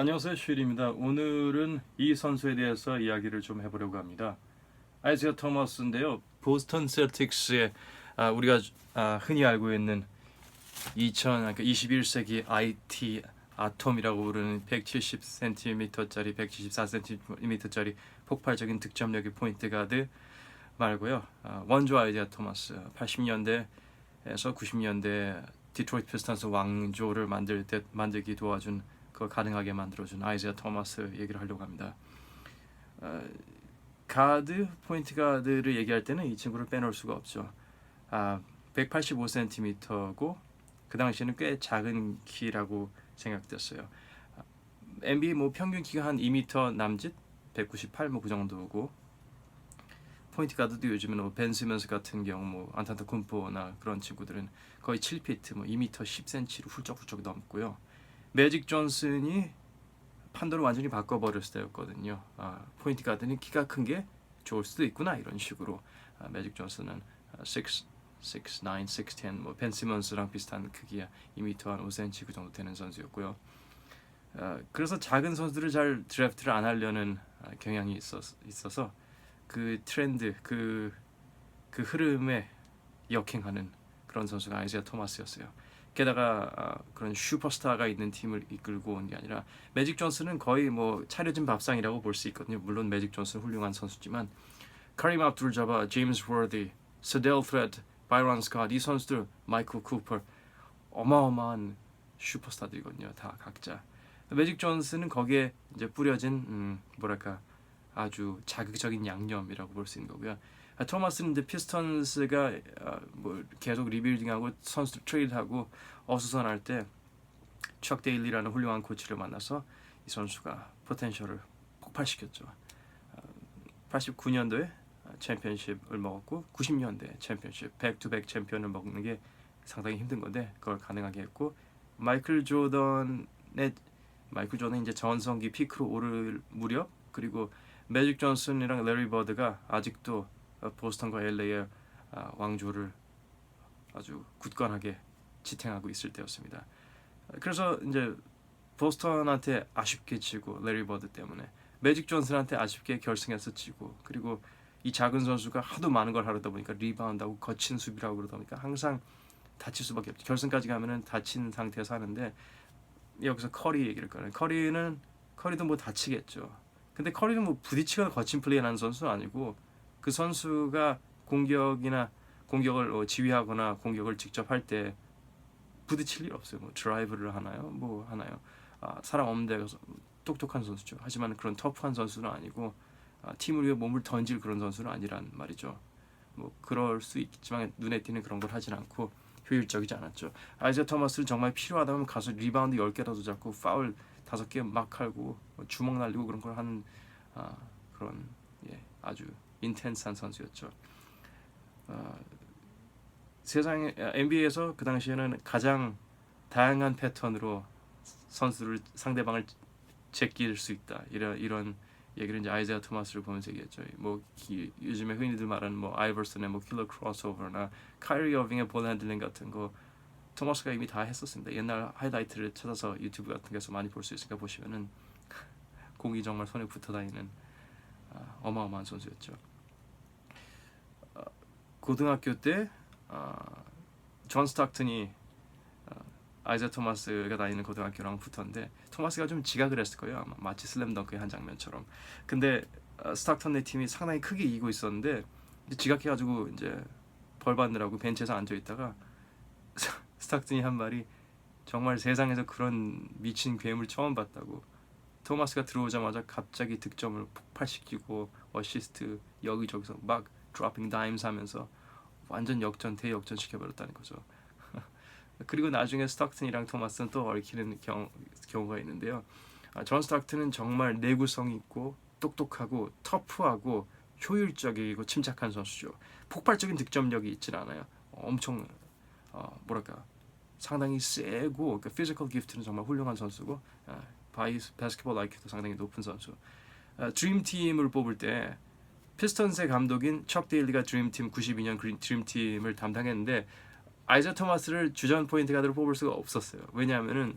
안녕하세요 슈일입니다. 오늘은 이 선수에 대해서 이야기를 좀 해보려고 합니다. 아이지아 토머스인데요. 보스턴 셀틱스의 아, 우리가 아, 흔히 알고 있는 2000 그러니까 21세기 IT 아톰이라고 부르는 170cm짜리 174cm짜리 폭발적인 득점력의 포인트 가드 말고요. 아, 원조 아이지아 토머스 80년대에서 90년대 디트로이트 피스턴스 왕조를 만들 때 만들기 도와준 그걸 가능하게 만들어준 아이지아 토마스 얘기를 하려고 합니다. 어, 가드 포인트 가드를 얘기할 때는 이 친구를 빼놓을 수가 없죠. 아, 185cm고 그 당시에는 꽤 작은 키라고 생각됐어요. 아, NBA 뭐 평균 키가 한 2m 남짓, 198 뭐 그 정도고 포인트 가드도 요즘은 뭐벤 시먼스 같은 경우 뭐 안타타 쿤포나 그런 친구들은 거의 7피트 뭐 2m 10cm로 훌쩍훌쩍 넘고요. 매직 존슨이 판도를 완전히 바꿔버렸을 때였거든요. 아, 포인트 가드는 키가 큰 게 좋을 수도 있구나 이런 식으로 아, 매직 존슨은 6, 6, 9, 6, 10, 뭐벤 시먼스랑 비슷한 크기야 2m 한 5cm 그 정도 되는 선수였고요. 아, 그래서 작은 선수들을 잘 드래프트를 안 하려는 아, 경향이 있었, 있어서 그 트렌드 그, 그 흐름에 역행하는 그런 선수가 아이지아 토마스였어요. 게다가 아, 그런 슈퍼스타가 있는 팀을 이끌고 온 게 아니라 매직 존슨은 거의 뭐 차려진 밥상이라고 볼 수 있거든요. 물론 매직 존슨 훌륭한 선수지만 카림 압둘 자바, 제임스 워디, 스델 프레드, 바이런 스캇 이 선수들 마이클 쿠퍼 어마어마한 슈퍼스타들이거든요. 다 각자 매직 존슨은 거기에 이제 뿌려진 음, 뭐랄까 아주 자극적인 양념이라고 볼 수 있는 거고요. 아, 토마스는 이제 피스턴스가 아, 뭐 계속 리빌딩하고 선수들 트레이드하고 어수선할 때 척 데일리라는 훌륭한 코치를 만나서 이 선수가 포텐셜을 폭발시켰죠. 89년도에 챔피언십을 먹었고 90년대 챔피언십 백투백 챔피언을 먹는 게 상당히 힘든 건데 그걸 가능하게 했고 마이클 조던의 마이클 조던이 이제 전성기 피크로 오를 무렵 그리고 매직 존슨이랑 레리 버드가 아직도 보스턴과 LA의 아, 왕조를 아주 굳건하게 지탱하고 있을 때였습니다. 그래서 이제 보스턴한테 아쉽게 지고 레리 버드 때문에 매직 존슨한테 아쉽게 결승에서 지고 그리고 이 작은 선수가 하도 많은 걸 하려다 보니까 리바운드하고 거친 수비라고 그러다 보니까 항상 다칠 수밖에 없죠. 결승까지 가면은 다친 상태에서 하는데 여기서 커리 얘기를 꺼내. 커리는 커리도 뭐 다치겠죠. 근데 커리는 뭐 부딪히거나 거친 플레이하는 선수는 아니고 그 선수가 공격이나 공격을 어, 지휘하거나 공격을 직접 할 때 부딪힐 일 없어요. 뭐 드라이브를 하나요? 뭐 하나요? 아, 사람 없는 데 가서 똑똑한 선수죠. 하지만 그런 터프한 선수는 아니고 아, 팀을 위해 몸을 던질 그런 선수는 아니란 말이죠. 뭐 그럴 수 있지만 눈에 띄는 그런 걸 하진 않고 효율적이지 않았죠. 아이자 토마스를 정말 필요하다면 가서 리바운드 10개라도 잡고 파울 5개 막 할고 뭐 주먹 날리고 그런 걸 하는 아, 그런 예, 아주 인텐스한 선수였죠. 어, 세상에 NBA에서 그 당시에는 가장 다양한 패턴으로 선수를 상대방을 제낄 수 있다 이런 이런 얘기를 이제 아이자아 토마스를 보면서 얘기했죠. 뭐 기, 요즘에 흔히들 말하는 뭐 아이버슨의 뭐 킬러 크로스오버나 카이리 어빙의 볼 핸들링 같은 거 토마스가 이미 다 했었습니다. 옛날 하이라이트를 찾아서 유튜브 같은 데서 많이 볼 수 있으니까 보시면은 공이 정말 손에 붙어 다니는 아, 어마어마한 선수였죠. 어, 고등학교 때 어, 존 스타크턴이 어, 아이자 토마스가 다니는 고등학교랑 붙었는데 토마스가 좀 지각을 했을 거예요. 아마 마치 슬램덩크의 한 장면처럼. 근데 어, 스타크턴의 팀이 상당히 크게 이기고 있었는데 지각해가지고 이제 벌 받느라고 벤치에서 앉아 있다가 스타크턴이 한 말이 정말 세상에서 그런 미친 괴물 처음 봤다고. 토마스가 들어오자마자 갑자기 득점을 폭발시키고 어시스트 여기저기서 막 드로핑 다임스 하면서 완전 역전 대역전 시켜버렸다는 거죠. 그리고 나중에 스타크튼이랑 토마스는 또 얽히는 경, 경우가 있는데요. 아, 존 스타크튼은 정말 내구성 있고 똑똑하고 터프하고 효율적이고 침착한 선수죠. 폭발적인 득점력이 있진 않아요. 엄청 어, 뭐랄까 상당히 세고 그 피지컬 기프트는 정말 훌륭한 선수고 아, 바이 바스켓볼 IQ도 상당히 높은 선수. 아, 드림팀을 뽑을 때 피스턴스의 감독인 척 데일리가 드림팀 92년 그린 드림팀을 담당했는데 아이자 토마스를 주전 포인트 가드로 뽑을 수가 없었어요. 왜냐하면은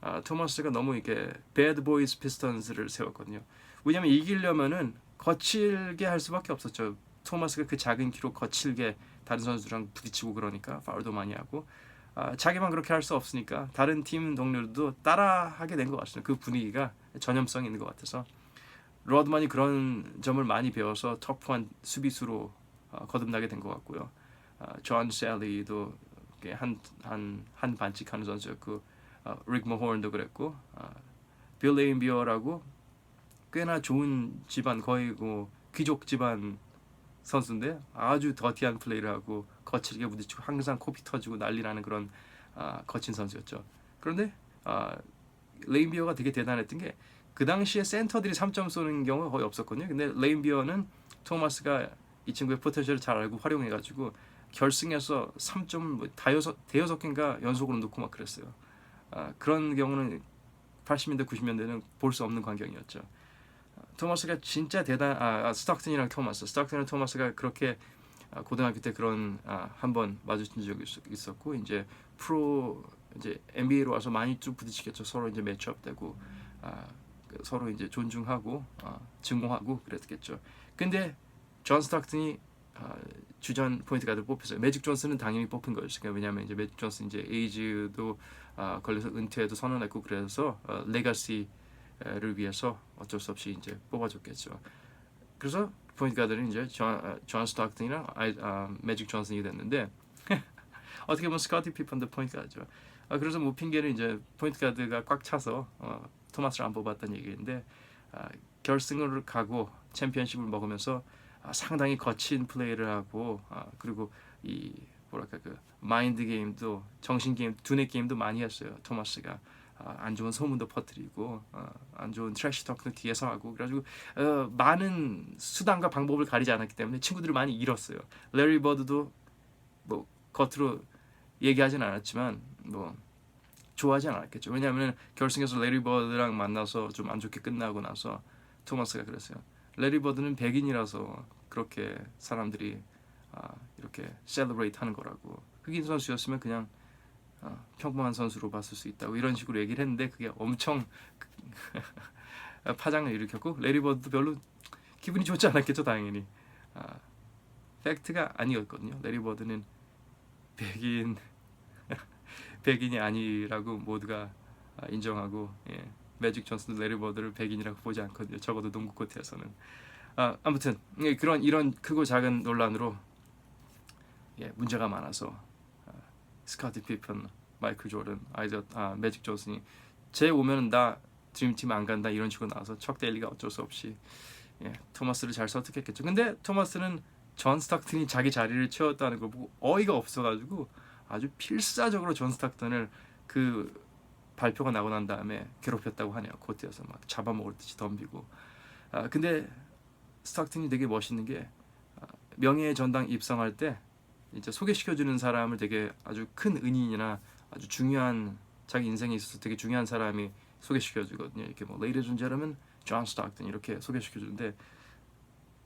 아, 토마스가 너무 이렇게 배드 보이스 피스턴스를 세웠거든요. 왜냐면 이기려면은 거칠게 할 수밖에 없었죠. 토마스가 그 작은 키로 거칠게 다른 선수랑 부딪히고 그러니까 파울도 많이 하고 아, 자기만 그렇게 할 수 없으니까 다른 팀 동료들도 따라하게 된 것 같습니다. 그 분위기가 전염성이 있는 것 같아서 로드만이 그런 점을 많이 배워서 터프한 수비수로 어, 거듭나게 된 것 같고요. 아, 존 셀리도 한한 한 반칙 하는 선수였고 어, 릭 머호른도 그랬고 아, 빌 레인비어라고 꽤나 좋은 집안 거의 뭐 귀족 집안 선수인데 아주 더티한 플레이를 하고 거칠게 부딪히고 항상 코피 터지고 난리 나는 그런 아, 거친 선수였죠. 그런데 아, 레인비어가 되게 대단했던 게 그 당시에 센터들이 3점 쏘는 경우가 거의 없었거든요. 근데 레인비어는 토마스가 이 친구의 포텐셜을 잘 알고 활용해가지고 결승에서 3점 뭐 다여섯 대여섯 개인가 연속으로 넣고 막 그랬어요. 아, 그런 경우는 80년대 90년대는 볼 수 없는 광경이었죠. 아, 토마스가 진짜 대단 아, 아 스타크튼이랑 토마스 스타크튼이랑 토마스가 그렇게 아, 고등학교 때 그런 아, 한번 마주친 적이 있- 있었고 이제 프로 이제 NBA로 와서 많이 좀 부딪히겠죠 서로 이제 매치업 되고 아, 그 서로 이제 존중하고 아, 증오하고 그랬겠죠. 근데 존 스타크튼이 아, 주전 포인트 가드를 뽑혔어요. 매직 존슨은 당연히 뽑힌 거였으니까 왜냐하면 이제 매직 존슨 이제 에이즈도 아, 걸려서 은퇴도 선언했고 그래서 어, 레가시를 위해서 어쩔 수 없이 이제 뽑아줬겠죠. 그래서 포인트 가드는 이제 존, 아, 존 스타크튼이랑 아, 매직 존슨이 됐는데 어떻게 보면 스카티 피펀드 포인트 가드죠. 아, 그래서 뭐 핑계는 이제 포인트 가드가 꽉 차서 어, 토마스를 안 뽑았다는 얘기인데 아, 결승을 가고 챔피언십을 먹으면서 아, 상당히 거친 플레이를 하고 아, 그리고 이 뭐랄까 그 마인드 게임도 정신 게임 두뇌 게임도 많이 했어요. 토마스가. 아, 안 좋은 소문도 퍼뜨리고 아, 안 좋은 트래시 토크도 뒤에서 하고 그래가지고 어, 많은 수단과 방법을 가리지 않았기 때문에 친구들을 많이 잃었어요. 레리 버드도 뭐 겉으로 얘기하진 않았지만 뭐 좋아하진 않았겠죠. 왜냐하면 결승에서 레리 버드랑 만나서 좀 안 좋게 끝나고 나서 토마스가 그랬어요. 레리 버드는 백인이라서 그렇게 사람들이 아, 이렇게 셀러브레이트 하는 거라고. 흑인 선수였으면 그냥 아, 평범한 선수로 봤을 수 있다고 이런 식으로 얘기를 했는데 그게 엄청 파장을 일으켰고 레리 버드도 별로 기분이 좋지 않았겠죠 당연히. 아, 팩트가 아니었거든요. 레리 버드는 백인 백인이 아니라고 모두가 아, 인정하고 예. 매직 존슨도 레리 버드를 백인이라고 보지 않거든요. 적어도 농구 코트에서는. 아, 아무튼 예, 그런 이런 크고 작은 논란으로 예, 문제가 많아서 아, 스카티 피픈, 마이클 조던, 아이저 아, 매직 존슨이 제 오면은 나 드림팀 안 간다 이런 식으로 나와서 척 데일리가 어쩔 수 없이 예, 토마스를 잘 설득했겠죠. 근데 토마스는 존 스타크튼이 자기 자리를 채웠다는 걸 보고 어이가 없어가지고 아주 필사적으로 존 스타크튼을 그 발표가 나고 난 다음에 괴롭혔다고 하네요. 코트에서 막 잡아먹을 듯이 덤비고. 아 근데 스타크튼이 되게 멋있는 게 아, 명예의 전당 입성할 때 이제 소개시켜주는 사람을 되게 아주 큰 은인이나 아주 중요한 자기 인생에 있어서 되게 중요한 사람이 소개시켜주거든요. 이렇게 뭐 레이드 존재라면 존 스타크튼 이렇게 소개시켜주는데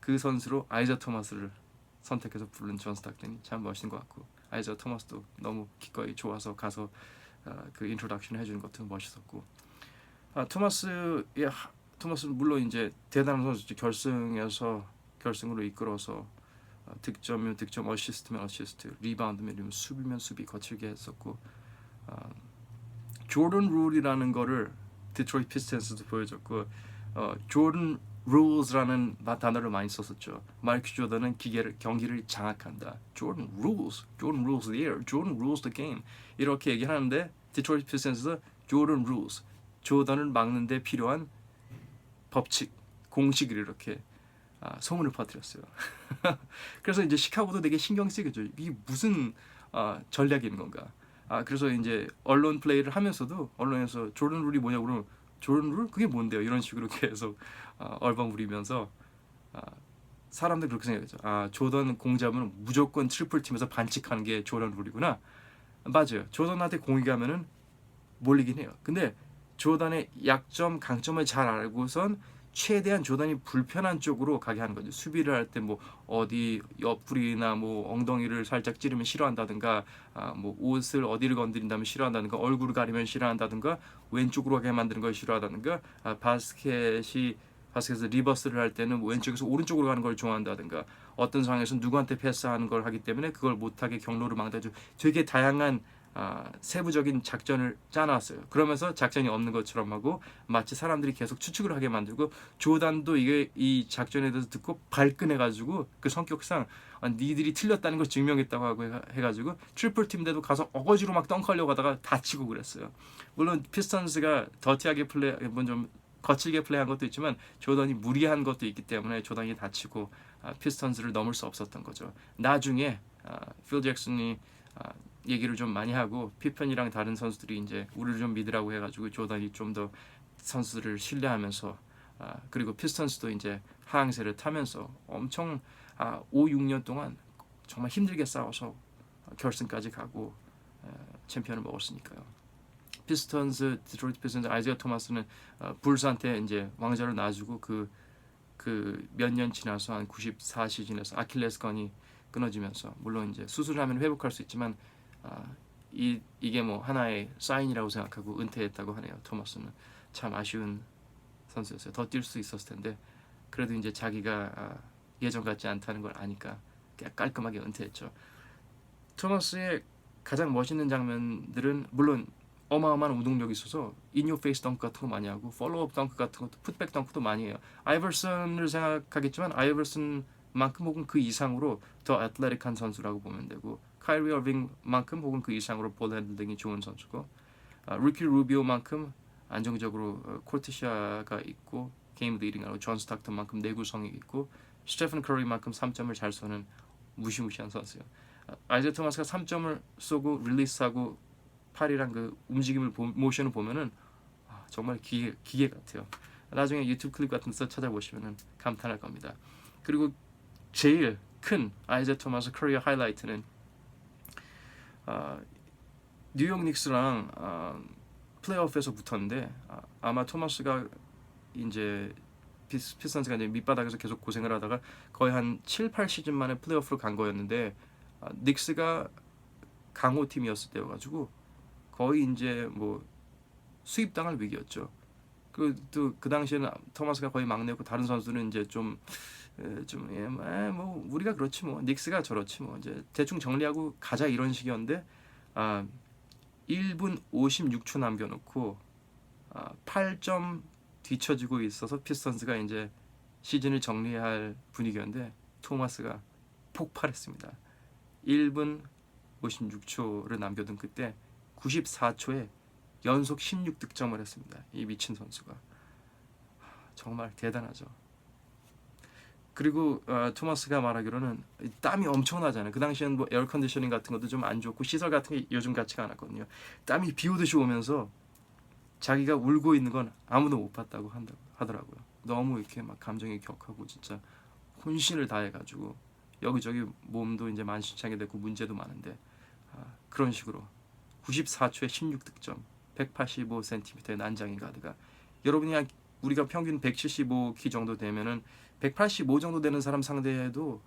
그 선수로 아이자 토마스를 선택해서 부른 존 스타크튼이 참 멋있는 것 같고 아이자 토마스도 너무 기꺼이 좋아서 가서 아, 그 인트로덕션 해주는 것도 멋있었고. 아, 토마스의 하- 토마스는 물론 이제 대단한 선수죠. 결승에서 결승으로 이끌어서 아, 득점이면 득점 어시스트면 어시스트 리바운드면 수비면 수비 거칠게 했었고 아, 조던 룰이라는 거를 디트로이트 피스턴스도 보여줬고 어, 조던 룰스라는 단어를 많이 썼었죠. 마이크 조던은 기계를 경기를 장악한다. 조던 룰스, 조던 룰스 the air, 조던 룰스 the game 이렇게 얘기하는데 디트로이트 피스턴스도 조던 룰스, 조던을 막는데 필요한 법칙, 공식을 이렇게 아, 소문을 퍼뜨렸어요. 그래서 이제 시카고도 되게 신경 쓰겠죠. 이게 무슨 아, 전략인 건가? 아 그래서 이제 언론 플레이를 하면서도 언론에서 조던 룰이 뭐냐고 그러면 조던 룰 그게 뭔데요? 이런 식으로 계속 아, 얼벙부리면서 아, 사람들 그렇게 생각했죠. 아 조던 공 잡으면 무조건 트리플 팀에서 반칙하는 게 조던 룰이구나. 맞아요. 조던한테 공이 가면은 몰리긴 해요. 근데 조던의 약점, 강점을 잘 알고선 최대한 조던이 불편한 쪽으로 가게 하는 거죠. 수비를 할 때 뭐 어디 옆구리나 뭐 엉덩이를 살짝 찌르면 싫어한다든가 아, 뭐 옷을 어디를 건드린다면 싫어한다든가 얼굴을 가리면 싫어한다든가 왼쪽으로 가게 만드는 걸 싫어한다든가 아, 바스켓이 바스켓에서 리버스를 할 때는 뭐 왼쪽에서 오른쪽으로 가는 걸 좋아한다든가 어떤 상황에서 누구한테 패스하는 걸 하기 때문에 그걸 못하게 경로를 망다죠. 되게 다양한 아, 세부적인 작전을 짜놨어요. 그러면서 작전이 없는 것처럼 하고 마치 사람들이 계속 추측을 하게 만들고 조단도 이게 이 작전에 대해서 듣고 발끈해가지고 그 성격상 아, 니들이 틀렸다는 걸 증명했다고 하고 해- 해가지고 트리플 팀대도 가서 어거지로 막 덩크하려고 하다가 다치고 그랬어요. 물론 피스턴스가 더티하게 플레이, 뭐좀 거칠게 플레이한 것도 있지만 조던이 무리한 것도 있기 때문에 조던이 다치고 아, 피스턴스를 넘을 수 없었던 거죠. 나중에 아, 필 잭슨이 아, 얘기를 좀 많이 하고 피펜이랑 다른 선수들이 이제 우리를 좀 믿으라고 해가지고 조던이 좀 더 선수들을 신뢰하면서 아, 그리고 피스턴스도 이제 하향세를 타면서 엄청 아, 5, 6년 동안 정말 힘들게 싸워서 결승까지 가고 에, 챔피언을 먹었으니까요. 피스턴스, 디트로이트 피스턴스, 아이지아 토마스는 어, 불스한테 이제 왕자를 놔주고 그 그 몇 년 지나서 한 94 시즌에서 아킬레스건이 끊어지면서 물론 이제 수술하면 회복할 수 있지만 아, 이 이게 뭐 하나의 사인이라고 생각하고 은퇴했다고 하네요. 토마스는 참 아쉬운 선수였어요. 더 뛸 수 있었을 텐데 그래도 이제 자기가 아, 예전 같지 않다는 걸 아니까 깔끔하게 은퇴했죠. 토마스의 가장 멋있는 장면들은 물론 어마어마한 우동력이 있어서 인요 페이스 덩크 같은 거 많이 하고 팔로우업 덩크 같은 것도 풋백 덩크도 많이 해요. 아이버슨을 생각하겠지만 아이버슨만큼 혹은 그 이상으로 더 애틀레틱한 선수라고 보면 되고 카이리 어빙만큼 혹은 그 이상으로 볼 핸들링이 좋은 선수고 아, 루키 루비오만큼 안정적으로 어, 코르티샤가 있고 게임 리딩하고 존 스타크턴만큼 내구성이 있고 스테픈 커리만큼 3점을 잘 쏘는 무시무시한 선수예요. 아, 아이제 토마스가 3점을 쏘고 릴리스하고 팔이랑 그 움직임을 보, 모션을 보면은 아, 정말 기계 기계 같아요. 나중에 유튜브 클립 같은 데서 찾아보시면은 감탄할 겁니다. 그리고 제일 큰 아이제 토마스 커리어 하이라이트는 아, 뉴욕 닉스랑 아, 플레이오프에서 붙었는데 아, 아마 토마스가 이제 피스, 피스턴스가 이제 밑바닥에서 계속 고생을 하다가 거의 한 7, 8 시즌 만에 플레이오프를 간 거였는데 아, 닉스가 강호 팀이었을 때여 가지고 거의 이제 뭐 수입당할 위기였죠. 그또그 그 당시에는 토마스가 거의 막내였고 다른 선수들은 이제 좀 좀 예, 뭐, 에, 뭐 우리가 그렇지 뭐 닉스가 저렇지 뭐 이제 대충 정리하고 가자 이런 식이었는데 아 1분 56초 남겨놓고 아, 8점 뒤처지고 있어서 피스턴스가 이제 시즌을 정리할 분위기였는데 토마스가 폭발했습니다. 1분 56초를 남겨둔 그때 94초에 연속 16득점을 했습니다. 이 미친 선수가 하, 정말 대단하죠. 그리고 어, 토마스가 말하기로는 이 땀이 엄청나잖아요. 그 당시에는 뭐 에어 컨디셔닝 같은 것도 좀 안 좋고 시설 같은 게 요즘 같지가 않았거든요. 땀이 비 오듯이 오면서 자기가 울고 있는 건 아무도 못 봤다고 한다고 하더라고요. 너무 이렇게 막 감정이 격하고 진짜 혼신을 다해가지고 여기저기 몸도 이제 만신창이 됐고 문제도 많은데 아, 그런 식으로 94초에 16득점, 185cm의 난장인 가드가 여러분이 한 우리가 평균 175키 정도 되면은 185 정도 되는 사람 상대해도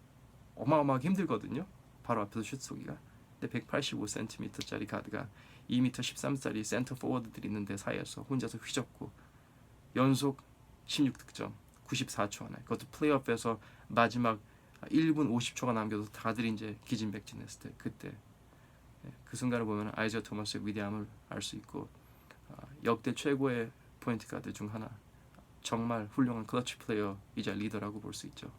어마어마하게 힘들거든요. 바로 앞에서 슛 쏘기가. 근데 185cm짜리 가드가 2m 13짜리 센터 포워드들이 있는데 사이에서 혼자서 휘젓고 연속 16득점 94초 안에 그것도 플레이오프에서 마지막 1분 50초가 남겨서 다들 이제 기진백진했을 때 그때 예, 그 순간을 보면 아이저 토마스의 위대함을 알 수 있고 아, 역대 최고의 포인트 가드 중 하나 정말 훌륭한 클러치 플레이어이자 리더라고 볼 수 있죠.